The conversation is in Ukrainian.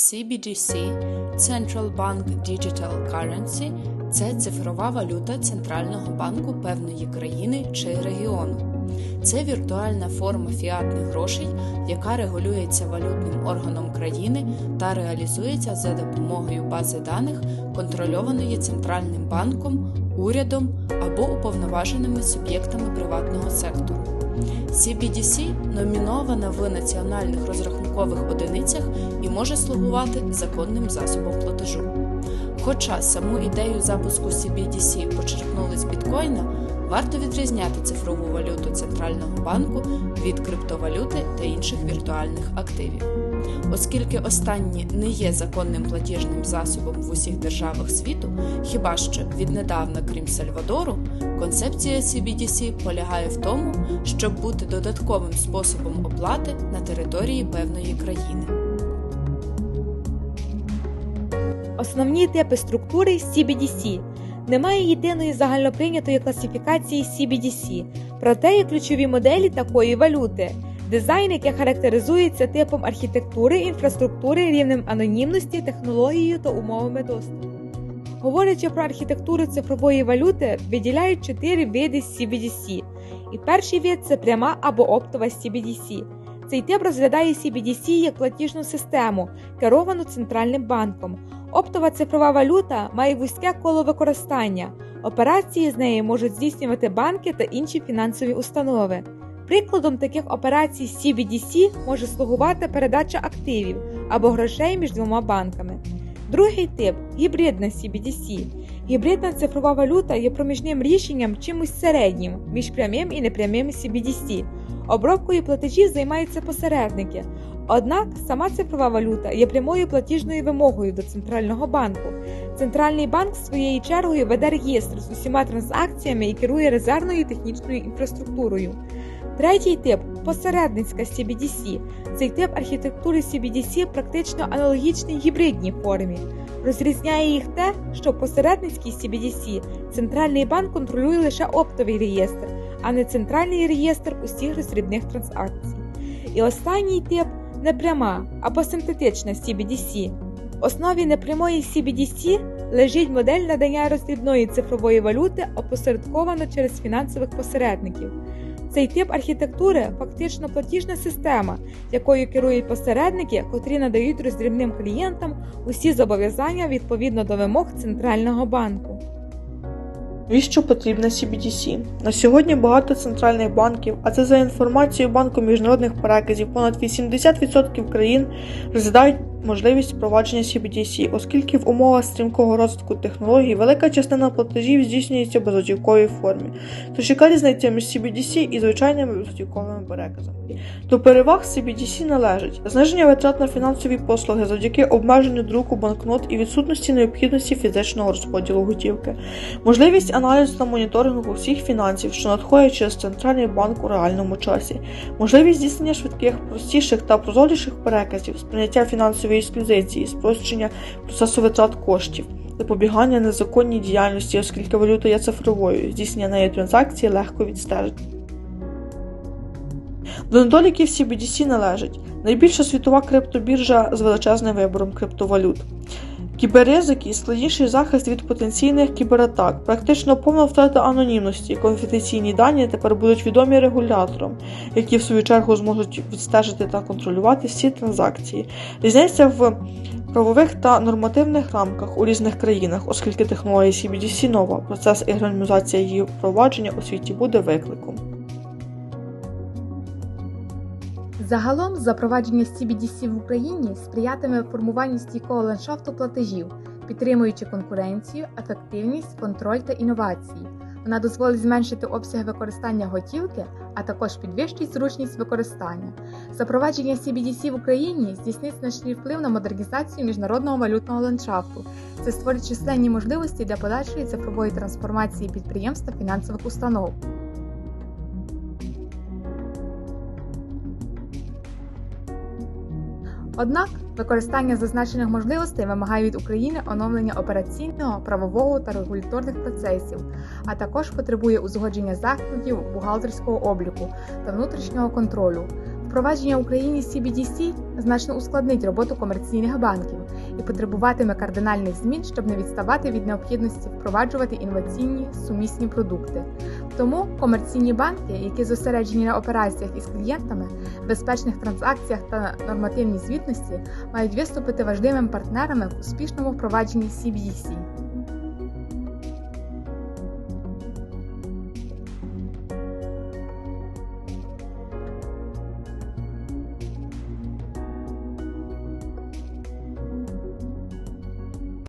CBDC Central Bank Digital Currency це цифрова валюта центрального банку певної країни чи регіону. Це віртуальна форма фіатних грошей, яка регулюється валютним органом країни та реалізується за допомогою бази даних, контрольованої центральним банком, урядом або уповноваженими суб'єктами приватного сектору. CBDC номінована в національних розрахункових одиницях і може слугувати законним засобом платежу. Хоча саму ідею запуску CBDC почерпнули з біткоїна, варто відрізняти цифрову валюту центрального банку від криптовалюти та інших віртуальних активів. Оскільки останні не є законним платіжним засобом в усіх державах світу, хіба що віднедавна, крім Сальвадору, концепція CBDC полягає в тому, щоб бути додатковим способом оплати на території певної країни. Основні типи структури CBDC. Немає єдиної загальноприйнятої класифікації CBDC, проте є ключові моделі такої валюти. Дизайн, який характеризується типом архітектури, інфраструктури, рівнем анонімності, технологією та умовами доступу. Говорячи про архітектуру цифрової валюти, виділяють чотири види CBDC. І перший вид це пряма або оптова CBDC. Цей тип розглядає CBDC як платіжну систему, керовану центральним банком. Оптова цифрова валюта має вузьке коло використання. Операції з нею можуть здійснювати банки та інші фінансові установи. Прикладом таких операцій CBDC може слугувати передача активів або грошей між двома банками. Другий тип гібридна CBDC. Гібридна цифрова валюта є проміжним рішенням чимось середнім між прямим і непрямим CBDC. Обробкою платежів займаються посередники. Однак сама цифрова валюта є прямою платіжною вимогою до центрального банку. Центральний банк своєю чергою веде реєстр з усіма транзакціями і керує резервною технічною інфраструктурою. Третій тип посередницька CBDC. Цей тип архітектури CBDC практично аналогічний гібридній формі. Розрізняє їх те, що в посередницькій CBDC центральний банк контролює лише оптовий реєстр, а не центральний реєстр усіх роздрібних транзакцій. І останній тип непряма або синтетична CBDC. В основі непрямої CBDC лежить модель надання роздрібної цифрової валюти опосередковано через фінансових посередників. Цей тип архітектури фактично платіжна система, якою керують посередники, котрі надають роздрібним клієнтам усі зобов'язання відповідно до вимог центрального банку. Навіщо потрібна CBDC? На сьогодні багато центральних банків, а це за інформацією Банку міжнародних переказів, понад 80% країн розглядають можливість впровадження CBDC, оскільки в умовах стрімкого розвитку технологій велика частина платежів здійснюється в безготівковій формі. Тож яка різниця між CBDC і звичайними безготівковими переказами? До переваг CBDC належить зниження витрат на фінансові послуги завдяки обмеженню друку банкнот і відсутності необхідності фізичного розподілу готівки, можливість аналізу та моніторингу всіх фінансів, що надходять через центральний банк у реальному часі, можливість здійснення швидких, простіших та прозоріших переказів, сприйняття фінансової ексквізиції, спрощення процесу витрат коштів. Запобігання незаконній діяльності, оскільки валюта є цифровою, здійснення неї транзакції легко відстежити. До недоліків CBDC належить найбільша світова криптобіржа з величезним вибором криптовалют. Кіберризики і складніший захист від потенційних кібератак, практично повна втрата анонімності, конфіденційні дані тепер будуть відомі регуляторам, які в свою чергу зможуть відстежити та контролювати всі транзакції. Різниця в правових та нормативних рамках у різних країнах, оскільки технологія CBDC нова, процес і гармонізація її впровадження у світі буде викликом. Загалом запровадження CBDC в Україні сприятиме формуванню стійкого ландшафту платежів, підтримуючи конкуренцію, ефективність, контроль та інновації. Вона дозволить зменшити обсяг використання готівки, а також підвищить зручність використання. Запровадження CBDC в Україні здійснить значний вплив на модернізацію міжнародного валютного ландшафту. Це створить численні можливості для подальшої цифрової трансформації підприємств та фінансових установ. Однак використання зазначених можливостей вимагає від України оновлення операційного, правового та регуляторних процесів, а також потребує узгодження заходів бухгалтерського обліку та внутрішнього контролю. Впровадження в Україні CBDC значно ускладнить роботу комерційних банків і потребуватиме кардинальних змін, щоб не відставати від необхідності впроваджувати інноваційні сумісні продукти. Тому комерційні банки, які зосереджені на операціях із клієнтами, безпечних транзакціях та нормативній звітності, мають виступити важливими партнерами в успішному впровадженні CBDC.